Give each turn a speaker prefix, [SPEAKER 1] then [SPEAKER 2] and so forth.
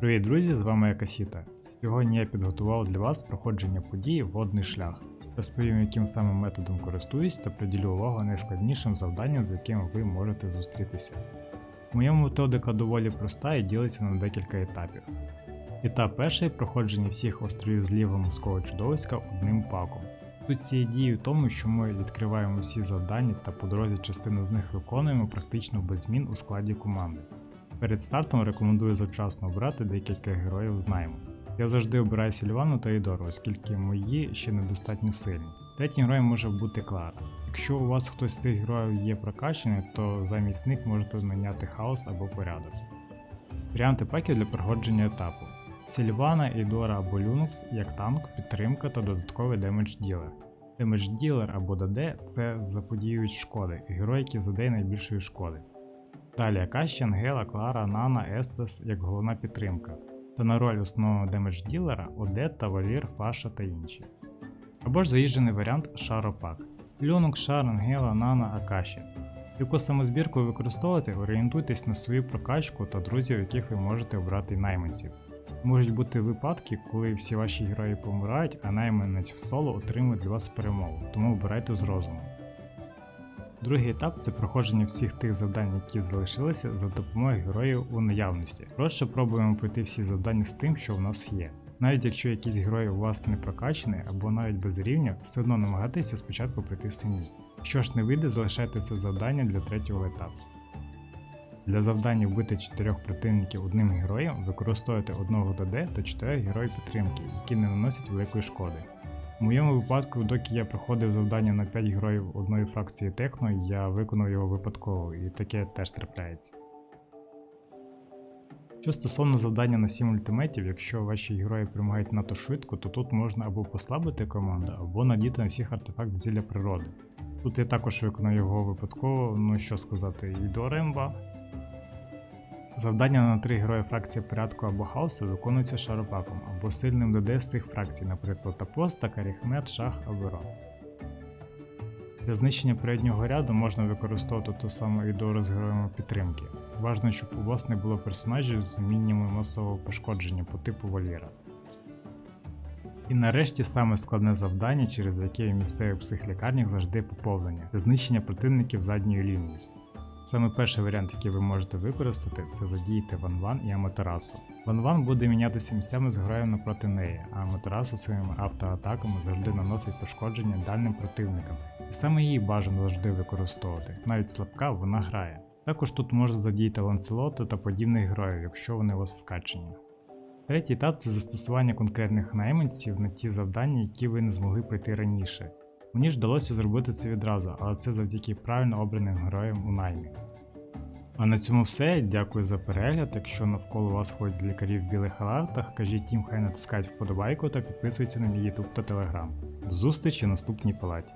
[SPEAKER 1] Привіт, друзі! З вами я Сьогодні я підготував для вас проходження події Водний шлях. Розповім, яким саме методом користуюсь та приділю увагу найскладнішим завданням, з яким ви можете зустрітися. Моя методика доволі проста і ділиться на декілька етапів. Етап перший проходження всіх островів з лівого морського чудовиська одним паком. Суть цієї дії в тому, що ми відкриваємо всі завдання та по дорозі частину з них виконуємо практично без змін у складі команди. Перед стартом рекомендую завчасно обрати декілька героїв з. Я завжди обираю Сільвану та Ідору, оскільки мої ще недостатньо сильні. Третім героєм може бути Клара. Якщо у вас хтось з цих героїв є прокачаний, то замість них можете зміняти хаос або порядок. Варіанти паків для проходження етапу. Сільвана, Ідора або Люнукс як танк, підтримка та додатковий демедж ділер. Демедж ділер або ДД це заподіюють шкоди, герой, який задає найбільшої шкоди. Далі Акаші, Ангела, Клара, Нана, Естес як головна підтримка, та на роль основного демедж ділера Одетта, Валір, Фаша та інші. Або ж заїжджений варіант Шаропак. Люнук, Шар, Ангела, Нана, Акаші. Яку самозбірку використовувати, орієнтуйтесь на свою прокачку та друзів, яких ви можете обрати найманців. Можуть бути випадки, коли всі ваші герої помирають, а найманець в соло отримує для вас перемогу, тому обирайте з розуму. Другий етап це проходження всіх тих завдань, які залишилися за допомогою героїв у наявності. Просто пробуємо пройти всі завдання з тим, що в нас є. Навіть якщо якийсь герой у вас не прокачаний або навіть без рівня, все одно намагайтеся спочатку пройти самі. Якщо ж не вийде, залишайте це завдання для третього етапу. Для завдання вбити 4 противників одним героєм використовуйте одного ДД та 4 героїв підтримки, які не наносять великої шкоди. У моєму випадку, доки я проходив завдання на 5 героїв одної фракції Техно, я виконав його випадково, і таке теж трапляється. Що стосовно завдання на 7 ультиматів, якщо ваші герої перемагають надто швидко, то тут можна або послабити команду, або надіти на всіх артефакт зілля природи. Тут я також виконав його випадково, ну що сказати, і до Ремба. Завдання на три герої фракції порядку або хаосу виконуються шаропаком або сильним ДД з тих фракцій, наприклад, Апоста, Каріхмет, Шах або Рон. Для знищення переднього ряду можна використовувати ту саму ідору з героями підтримки. Важно, щоб у вас не було персонажів з мінімумом масового пошкодження по типу Валєра. І нарешті саме складне завдання, через яке в місцевих психлікарнях завжди поповнення це знищення противників задньої лінії. Саме перший варіант, який ви можете використати, це задіяти Ван-Ван і Аматерасу. Ван-Ван буде мінятися місцями з героєм напроти неї, а Аматерасу своїми автоатаками завжди наносить пошкодження дальнім противникам, і саме її бажано завжди використовувати. Навіть слабка вона грає. Також тут можна задіяти ланцелоту та подібних героїв, якщо вони у вас вкачені. Третій етап це застосування конкретних найманців на ті завдання, які ви не змогли пройти раніше. Мені ж вдалося зробити це відразу, але це завдяки правильно обраним героям у наймі. А на цьому все. Дякую за перегляд. Якщо навколо вас ходять лікарі в білих халатах, кажіть їм хай натискають вподобайку та підписуються на мій YouTube та Telegram. До зустрічі в наступній палаті.